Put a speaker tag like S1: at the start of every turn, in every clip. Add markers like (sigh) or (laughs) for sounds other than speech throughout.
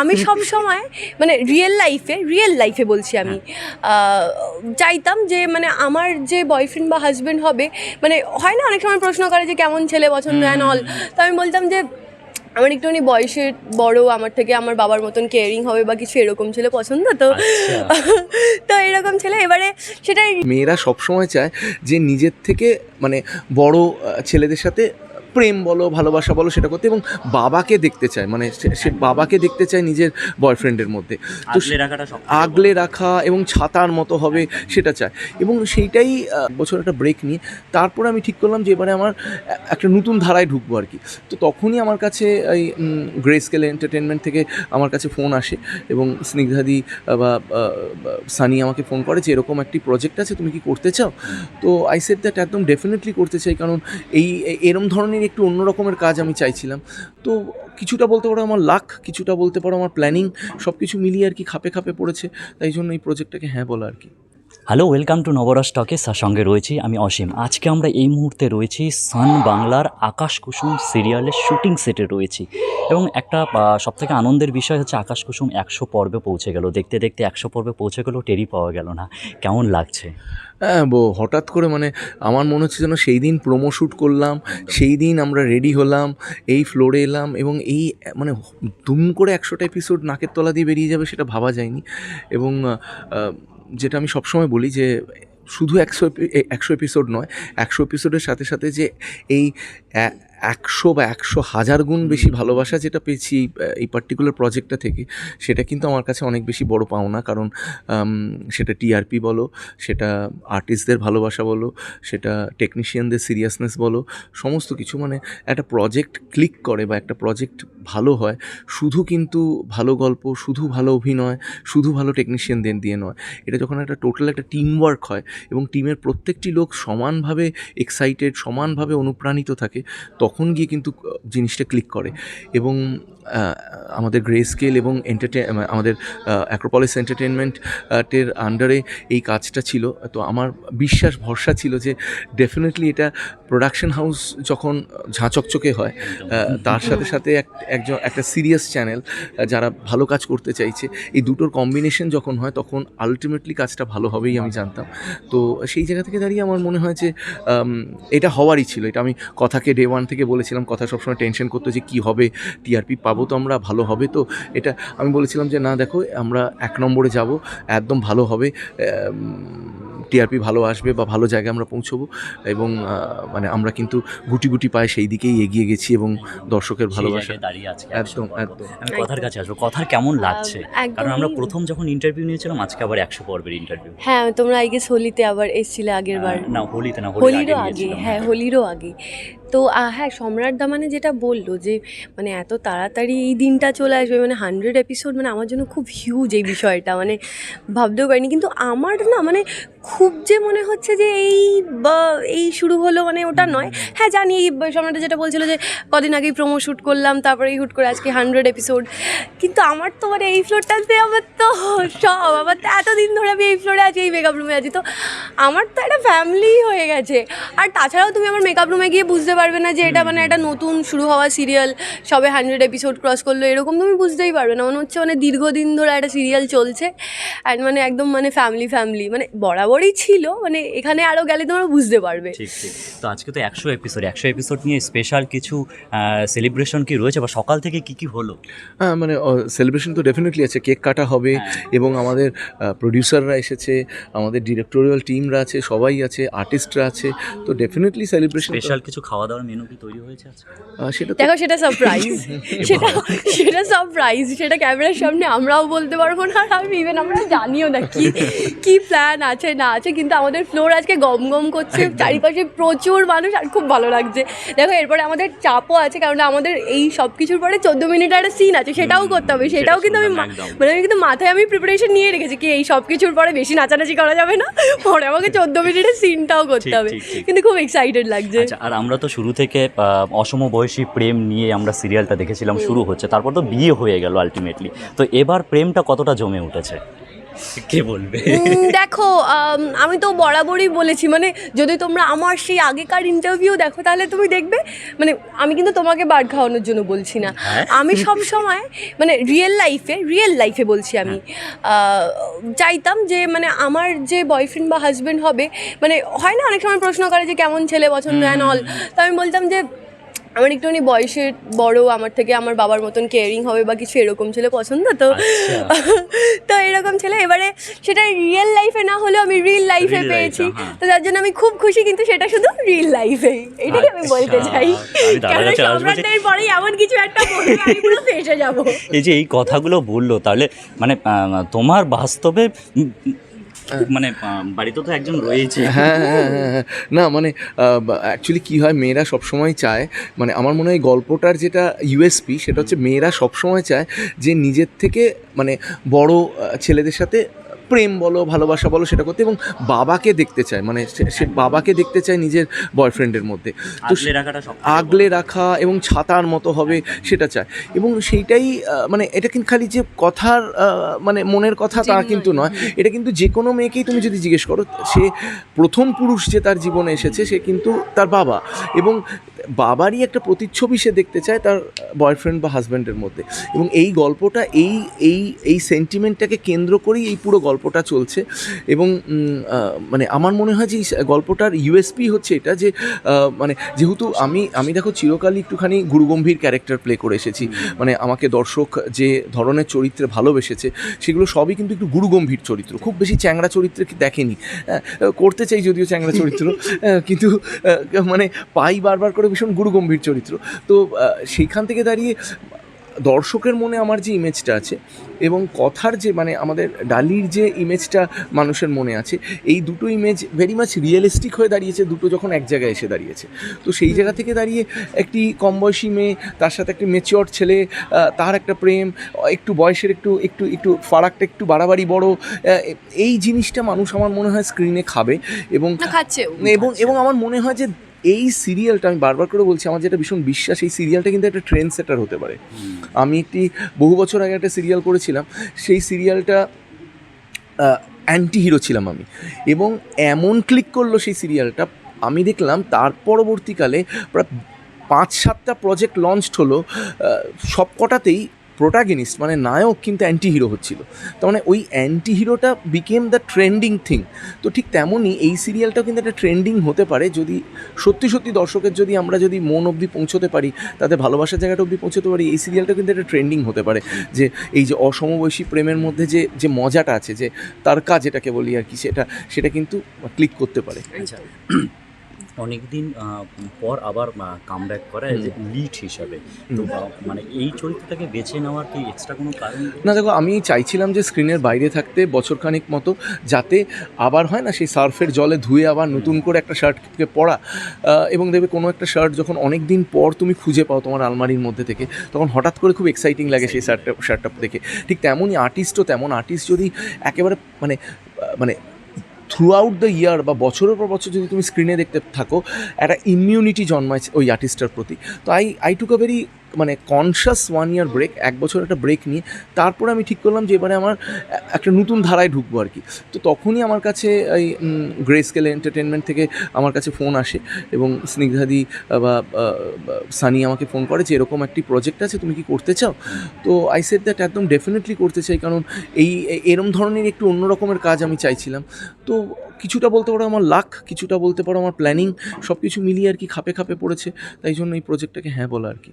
S1: আমি সব সময় মানে রিয়েল লাইফে রিয়েল লাইফে বলছি আমি চাইতাম যে মানে আমার যে বয়ফ্রেন্ড বা হাজব্যান্ড হবে মানে হয় না অনেক সময় প্রশ্ন করে যে কেমন ছেলে পছন্দ অ্যান্ড অল তো আমি বলতাম যে আমার একটুখানি বয়সে বড় আমার থেকে আমার বাবার মতন কেয়ারিং হবে বা কিছু এরকম ছেলে পছন্দ? তো (laughs) তো এরকম ছেলে এবারে সেটাই
S2: মেয়েরা সবসময় চায় যে নিজের থেকে মানে বড় ছেলেদের সাথে প্রেম বলো ভালোবাসা বলো সেটা করতে এবং বাবাকে দেখতে চায় মানে সে- বাবাকে দেখতে চায় নিজের বয়ফ্রেন্ডের মধ্যে। তো
S3: আগলে
S2: আগলে রাখা এবং ছাতার মতো হবে সেটা চায়। এবং সেইটাই বছর একটা ব্রেক নিয়ে তারপর আমি ঠিক করলাম যে এবারে আমার একটা নতুন ধারায় ঢুকবো আর কি। তো তখনই আমার কাছে এই গ্রে স্কেল এন্টারটেনমেন্ট থেকে আমার কাছে ফোন আসে এবং স্নিগ্ধাদি বা সানি আমাকে ফোন করে যে এরকম একটি প্রজেক্ট আছে তুমি কি করতে চাও? তো আই সেট দ্যাট একদম ডেফিনেটলি করতে চাই কারণ এই এরম ধরনের একটু অন্যরকমের কাজ আমি চাইছিলাম। তো কিছুটা বলতে পারো আমার লাক কিছুটা বলতে পারো আমার প্ল্যানিং সব কিছু মিলিয়ে আর কি খাপে খাপে পড়েছে, তাই জন্য এই প্রজেক্টটাকে হ্যাঁ বলা আর কি।
S3: Hello welcome to Navarasa talkies আর সঙ্গে রয়েছি আমি অসীম। আজকে আমরা এই মুহূর্তে রয়েছি সান বাংলার আকাশ কুসুম সিরিয়ালের শুটিং সেটে রয়েছি। এবং একটা সব থেকে আনন্দের বিষয় হচ্ছে আকাশ কুসুম একশো পর্বে পৌঁছে গেল। দেখতে দেখতে একশো পর্বে পৌঁছে গেলেও টেরি পাওয়া গেল না। কেমন লাগছে?
S2: হ্যাঁ বো, হঠাৎ করে মানে আমার মনে হচ্ছে যেন সেই দিন প্রোমো শ্যুট করলাম, সেই দিন আমরা রেডি হলাম, এই ফ্লোরে এলাম এবং এই মানে দুম করে একশোটা এপিসোড নাকের তলা দিয়ে বেরিয়ে যাবে সেটা ভাবা যায়নি। এবং যেটা আমি সবসময় বলি যে, শুধু একশো একশো এপিসোড নয়, একশো এপিসোডের সাথে সাথে যে এই একশো বা একশো হাজার গুণ বেশি ভালোবাসা যেটা পেয়েছি এই- পার্টিকুলার প্রজেক্টটা থেকে সেটা কিন্তু আমার কাছে অনেক বেশি বড় পাওনা। কারণ সেটা টিআরপি বলো সেটা আর্টিস্টদের ভালোবাসা বলো সেটা টেকনিশিয়ানদের সিরিয়াসনেস বলো সমস্ত কিছু। মানে একটা প্রজেক্ট ক্লিক করে বা একটা প্রজেক্ট ভালো হয় শুধু কিন্তু ভালো গল্প শুধু ভালো অভিনয় শুধু ভালো টেকনিশিয়ানদের দিয়ে নয়। এটা যখন একটা টোটাল একটা টিম ওয়ার্ক হয় এবং টিমের প্রত্যেকটি লোক সমানভাবে এক্সাইটেড সমানভাবে অনুপ্রাণিত থাকে তখন গিয়ে কিন্তু জিনিসটা ক্লিক করে। এবং আমাদের গ্রে স্কেল এবং এন্টারটেন আমাদের অ্যাক্রোপলিস এন্টারটেনমেন্টের আন্ডারে এই কাজটা ছিল। তো আমার বিশ্বাস, ভরসা ছিল যে ডেফিনেটলি এটা প্রোডাকশন হাউস যখন ঝাঁচকচকে হয় তার সাথে সাথে এক, একজন, একটা সিরিয়াস চ্যানেল যারা ভালো কাজ করতে চাইছে, এই দুটোর কম্বিনেশন যখন হয়, তখন আলটিমেটলি কাজটা ভালো হবেই আমি জানতাম। তো সেই জায়গা থেকে দাঁড়িয়ে আমার মনে হয় যে এটা হওয়ারই ছিল। এটা আমি কথাকে ডে ওয়ান থেকে বলেছিলাম কথা সবসময় টেনশন করতো যে কী হবে টিআরপি পাবো তো আমরা ভালো হবে তো। এটা আমি বলেছিলাম যে না দেখো আমরা এক নম্বরে যাব একদম ভালো হবে টিআরপি ভালো আসবে বা ভালো জায়গায় আমরা পৌঁছবো এবং মানে আমরা কিন্তু গুটি গুটি পায়ে সেই দিকেই এগিয়ে গেছি এবং দর্শকের ভালোবাসা
S3: দাঁড়িয়ে আছে
S2: একদম একদম।
S3: আমি কথার কাছে আসব কথার কেমন লাগছে? কারণ আমরা প্রথম যখন ইন্টারভিউ নিয়েছিলাম আজকে আবার একশো পর্বের ইন্টারভিউ
S1: হ্যাঁ তোমরা আই গেস হোলিতে আবার এসেছিলে আগের বার।
S3: না হোলিতে না
S1: হোলিরও আগে হ্যাঁ। হোলিরও আগে। তো হ্যাঁ সম্রাট দা মানে যেটা বলল যে মানে এত তাড়াতাড়ি এই দিনটা চলে আসবে মানে হান্ড্রেড এপিসোড মানে আমার জন্য খুব হিউজ এই বিষয়টা মানে ভাবতেও পারিনি। কিন্তু আমার না মানে খুব যে মনে হচ্ছে যে এই বা এই শুরু হলো মানে ওটা নয়। হ্যাঁ জানি এই সম্রাটটা যেটা বলছিল যে কদিন আগেই প্রোমো শ্যুট করলাম তারপরে হুট করে আজকে হান্ড্রেড এপিসোড কিন্তু আমার তো মানে এই ফ্লোরটাতে আমার তো সব আমার তো এতদিন ধরে আমি এই ফ্লোরে আছি এই মেকআপ রুমে আছি। তো আমার তো একটা ফ্যামিলি হয়ে গেছে। আর তাছাড়াও তুমি আমার মেকআপ রুমে গিয়ে বুঝতে পারবে না যে এটা মানে একটা নতুন শুরু হওয়া সিরিয়াল সবে হান্ড্রেড এপিসোড ক্রস করল এরকম তুমি বুঝতেই পারবে না। মনে হচ্ছে মানে দীর্ঘদিন ধরে একটা সিরিয়াল চলছে। অ্যান্ড মানে একদম মানে ফ্যামিলি ফ্যামিলি মানে বরাবরই ছিল মানে এখানে আরও গেলে তোমরা বুঝতে পারবে।
S3: ঠিক ঠিক। তো আজকে তো একশো এপিসোড একশো এপিসোড নিয়ে স্পেশাল কিছু সেলিব্রেশন কি রয়েছে বা সকাল থেকে কি কি হলো?
S2: হ্যাঁ মানে সেলিব্রেশন তো ডেফিনেটলি আছে। কেক কাটা হবে
S3: হ্যাঁ।
S2: এবং আমাদের প্রডিউসাররা এসেছে আমাদের ডিরেক্টোরিয়াল টিমরা আছে সবাই আছে আর্টিস্টরা আছে তো ডেফিনেটলি সেলিব্রেশন
S3: স্পেশাল কিছু খাওয়া দাওয়ার মেনু কি তৈরি হয়েছে
S2: সেটা
S1: দেখো সেটা সারপ্রাইজ (laughs) সেটা সেটা সারপ্রাইজ সেটা ক্যামেরার সামনে আমরাও বলতে পারব না আর আমি ইভেন আমরা জানিও না কি কি প্ল্যান আছে। না আছে কিন্তু আমাদের ফ্লোর আজকে গম গম করছে চারিপাশে প্রচুর মানুষ আর খুব ভালো লাগছে। দেখো এরপরে আমাদের চাপও আছে কারণ আমাদের এই সব কিছুর পরে চোদ্দ মিনিট একটা সিন আছে সেটাও করতে হবে সেটাও কিন্তু আমি মানে আমি কিন্তু মাথায় আমি প্রিপারেশন নিয়ে রেখেছি কি এই সব কিছুর পরে বেশি নাচানাচি করা যাবে না পরে আমাকে চোদ্দ মিনিটের সিনটাও করতে হবে। কিন্তু খুব এক্সাইটেড লাগছে।
S3: আচ্ছা আর আমরা তো শুরু থেকে অসম বয়সী প্রেম নিয়ে আমরা সিরিয়ালটা দেখেছিলাম শুরু হচ্ছে তারপর তো বিয়ে হয়ে গেল আলটিমেটলি তো এবার প্রেমটা কতটা জমে উঠেছে? (laughs) কে বলবে?
S1: দেখো আমি তো বরাবরই বলেছি মানে যদি তোমরা আমার সেই আগেকার ইন্টারভিউ দেখো তাহলে তুমি দেখবে মানে আমি কিন্তু তোমাকে বাদ খাওয়ানোর জন্য বলছি না।
S3: হ্যাঁ।
S1: আমি সব সময় মানে রিয়েল লাইফে রিয়েল লাইফে বলছি আমি। চাইতাম যে মানে আমার যে বয়ফ্রেন্ড বা হাজবেন্ড হবে মানে হয় না অনেক সময় প্রশ্ন করে যে কেমন ছেলে পছন্দ অ্যান্ড অল তো আমি বলতাম যে আমার একটুখানি বয়সে বড় আমার থেকে আমার বাবার মতন কেয়ারিং হবে বা কিছু এরকম ছেলে পছন্দ তো
S3: আচ্ছা। (laughs)
S1: তো এরকম ছেলে। এবারে সেটা রিয়েল লাইফে না হলেও আমি রিল লাইফে পেয়েছি।
S3: হ্যাঁ।
S1: তো তার জন্য আমি খুব খুশি কিন্তু সেটা শুধু রিয়েল লাইফে এটাই আমি বলতে
S3: আচ্ছা,
S1: চাই কারণ
S3: আসব যে-
S1: সম্রাটের এমন কিছু একটা আমি পুরো ফেসে যাব।
S3: এই যে এই কথাগুলো বলল তাহলে মানে তোমার বাস্তবে মানে বাড়িতে তো একজন রয়েছে
S2: হ্যাঁ হ্যাঁ হ্যাঁ, হ্যাঁ। না মানে অ্যাকচুয়ালি কী হয় মেয়েরা সবসময় চায় মানে আমার মনে হয় গল্পটার যেটা ইউএসপি সেটা হচ্ছে মেয়েরা সবসময় চায় যে নিজের থেকে মানে বড় ছেলেদের সাথে প্রেম বলো ভালোবাসা বলো সেটা করতে এবং বাবাকে দেখতে চায় মানে সে- বাবাকে দেখতে চায় নিজের বয়ফ্রেন্ডের মধ্যে। তো
S3: আগলে
S2: রাখা এবং ছাতার মতো হবে সেটা চায়। এবং সেইটাই মানে এটা কিন্তু খালি যে কথার মানে মনের কথা তা কিন্তু নয়। এটা কিন্তু যে কোনো মেয়েকেই তুমি যদি জিজ্ঞেস করো সে প্রথম পুরুষ যে তার জীবনে এসেছে সে কিন্তু তার বাবা। এবং বাবারই একটা প্রতিচ্ছবি সে দেখতে চায় তার বয়ফ্রেন্ড বা হাজব্যান্ডের মধ্যে। এবং এই গল্পটা এই এই এই সেন্টিমেন্টটাকে কেন্দ্র করেই এই পুরো গল্পটা চলছে। এবং মানে আমার মনে হয় যে এই গল্পটার ইউএসপি হচ্ছে এটা যে মানে যেহেতু আমি আমি দেখো চিরকালই একটুখানি গুরুগম্ভীর ক্যারেক্টার প্লে করে এসেছি। মানে আমাকে দর্শক যে ধরনের চরিত্রে ভালোবেসেছে সেগুলো সবই কিন্তু একটু গুরুগম্ভীর চরিত্র। খুব বেশি চ্যাংড়া চরিত্রে দেখেনি। হ্যাঁ, করতে চাই যদিও চ্যাংড়া চরিত্র। কিন্তু মানে পাই বারবার করে ভীষণ গুরুগম্ভীর চরিত্র। তো সেইখান থেকে দাঁড়িয়ে দর্শকের মনে আমার যে ইমেজটা আছে এবং কথার যে মানে আমাদের ডালির যে ইমেজটা মানুষের মনে আছে এই দুটো ইমেজ ভেরি মাচ রিয়েলিস্টিক হয়ে দাঁড়িয়েছে দুটো যখন এক জায়গায় এসে দাঁড়িয়েছে। তো সেই জায়গা থেকে দাঁড়িয়ে একটি কম বয়সী মেয়ে তার সাথে একটি মেচিওর ছেলে তার একটা প্রেম একটু বয়সের একটু একটু একটু ফারাকটা একটু বাড়াবাড়ি বড় এই জিনিসটা মানুষ আমার মনে হয় স্ক্রিনে খাবে এবং এবং এবং আমার মনে হয় যে এই সিরিয়ালটা আমি বারবার করে বলছি আমার যেটা ভীষণ বিশ্বাস এই সিরিয়ালটা কিন্তু একটা ট্রেন্ড সেটার হতে পারে। আমি একটি বহু বছর আগে একটা সিরিয়াল করেছিলাম সেই সিরিয়ালটা অ্যান্টি হিরো ছিলাম আমি। এবং এমন ক্লিক করল সেই সিরিয়ালটা আমি দেখলাম তার পরবর্তীকালে প্রায় পাঁচ সাতটা প্রজেক্ট লঞ্চড হলো সব কটাতেই প্রোটাগনিস্ট মানে নায়ক কিন্তু অ্যান্টি হিরো হচ্ছিল। তার মানে ওই অ্যান্টি হিরোটা বিকেম দ্য ট্রেন্ডিং থিং তো ঠিক তেমনই এই সিরিয়ালটাও কিন্তু একটা ট্রেন্ডিং হতে পারে যদি সত্যি সত্যি দর্শকের যদি আমরা যদি মন অবধি পৌঁছতে পারি, তাতে ভালোবাসার জায়গাটা অবধি পৌঁছতে পারি, এই সিরিয়ালটা কিন্তু একটা ট্রেন্ডিং হতে পারে। যে এই যে অসমবয়সী প্রেমের মধ্যে যে যে মজাটা আছে, যে তার কাজ এটাকে বলি আর কি, সেটা সেটা কিন্তু ক্লিক করতে পারে।
S3: আচ্ছা। অনেকদিন আহ, পর আবার কামব্যাক করা যে লিড হিসাবে। তো মানে এই চরিত্রটাকে বেছে নেওয়ার কি এক্সট্রা কোনো কারণ
S2: না দেখো আমি চাইছিলাম যে স্ক্রিনের বাইরে থাকতে বছরখানিক মতো যাতে আবার হয় না সেই সার্ফের জলে ধুয়ে আবার নতুন করে একটা শার্টকে পরা। এবং দেখবে কোনো একটা শার্ট যখন অনেক দিন পর তুমি খুঁজে পাও তোমার আলমারির মধ্যে থেকে তখন হঠাৎ করে খুব এক্সাইটিং লাগে সেই শার্টটা শার্টটা দেখে। ঠিক তেমনই আর্টিস্টও তেমন আর্টিস্ট যদি একেবারে মানে মানে থ্রু আউট দ্য ইয়ার বা বছরের পর বছর যদি তুমি স্ক্রিনে দেখতে থাকো, একটা ইমিউনিটি জন্মায় ওই আর্টিস্টটার প্রতি। তো I I took a very মানে কনশাস ওয়ান ইয়ার ব্রেক এক বছর একটা ব্রেক নিয়ে তারপরে আমি ঠিক করলাম যে এবারে আমার একটা নতুন ধারায় ঢুকবো আর কি। তো তখনই আমার কাছে এই গ্রে স্কেল এন্টারটেনমেন্ট থেকে আমার কাছে ফোন আসে এবং স্নিগ্ধাদি বা সানি আমাকে ফোন করে যে এরকম একটি প্রজেক্ট আছে, তুমি কি করতে চাও? তো আই সেড দ্যাট একদম ডেফিনেটলি করতে চাই, কারণ এই, এরম ধরনের একটু অন্য রকমের কাজ আমি চাইছিলাম। তো কিছুটা বলতে পারো আমার লাক কিছুটা বলতে পারো আমার প্ল্যানিং সব কিছু মিলিয়ে আর কি খাপে খাপে পড়েছে, তাই জন্য এই প্রজেক্টটাকে হ্যাঁ বলা আর কি।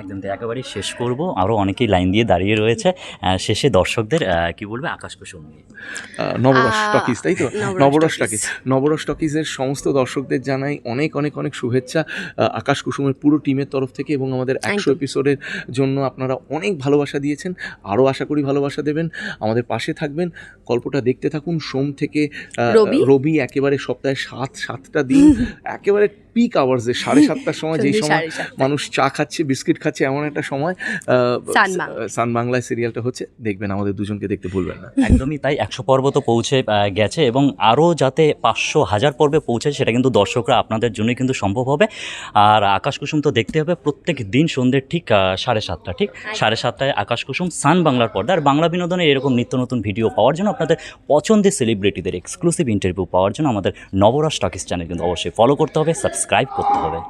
S3: একদম তো একেবারেই শেষ করব। আরও অনেকেই লাইন দিয়ে দাঁড়িয়ে রয়েছে। শেষে দর্শকদের কি বলবে? আকাশ কুসুম নিয়ে
S2: নবরস টকিজ তাই তো?
S1: নবরস টকিজ।
S2: নবরস টকিজের সমস্ত দর্শকদের জানাই অনেক অনেক অনেক শুভেচ্ছা। আকাশ কুসুমের পুরো টিমের তরফ থেকে এবং আমাদের একশো এপিসোডের জন্য আপনারা অনেক ভালোবাসা দিয়েছেন। আরও আশা করি ভালোবাসা দেবেন। আমাদের পাশে থাকবেন। গল্পটা দেখতে থাকুন। সোম থেকে
S1: রবি।
S2: রবি একেবারে সপ্তাহে সাত সাতটা দিন (laughs) একেবারে পিক আওয়ার্সে সাড়ে সাতটার সময় যেই সময় মানুষ চা খাচ্ছে বিস্কিট খাচ্ছে এমন একটা সময়
S1: সান
S2: বাংলায় সিরিয়ালটা হচ্ছে দেখবেন আমাদের দুজনকে দেখতে ভুলবেন না।
S3: একদমই তাই একশো পর্ব তো পৌঁছে গেছে এবং আরও যাতে পাঁচশো হাজার পর্বে পৌঁছে সেটা কিন্তু দর্শকরা আপনাদের জন্যই কিন্তু সম্ভব হবে। আর আকাশ কুসুম তো দেখতে হবে প্রত্যেক দিন সন্ধ্যে ঠিক সাড়ে সাতটা ঠিক? সাড়ে সাতটায় আকাশ কুসুম সান বাংলার পর্দা। আর বাংলা বিনোদনের এরকম নিত্য নতুন ভিডিও পাওয়ার জন্য আপনাদের পছন্দের সেলিব্রিটিদের এক্সক্লুসিভ ইন্টারভিউ পাওয়ার জন্য আমাদের নবরাজ টকিস চ্যানেল কিন্তু অবশ্যই ফলো করতে হবে সাবস্ক্রাইব করতে হবে।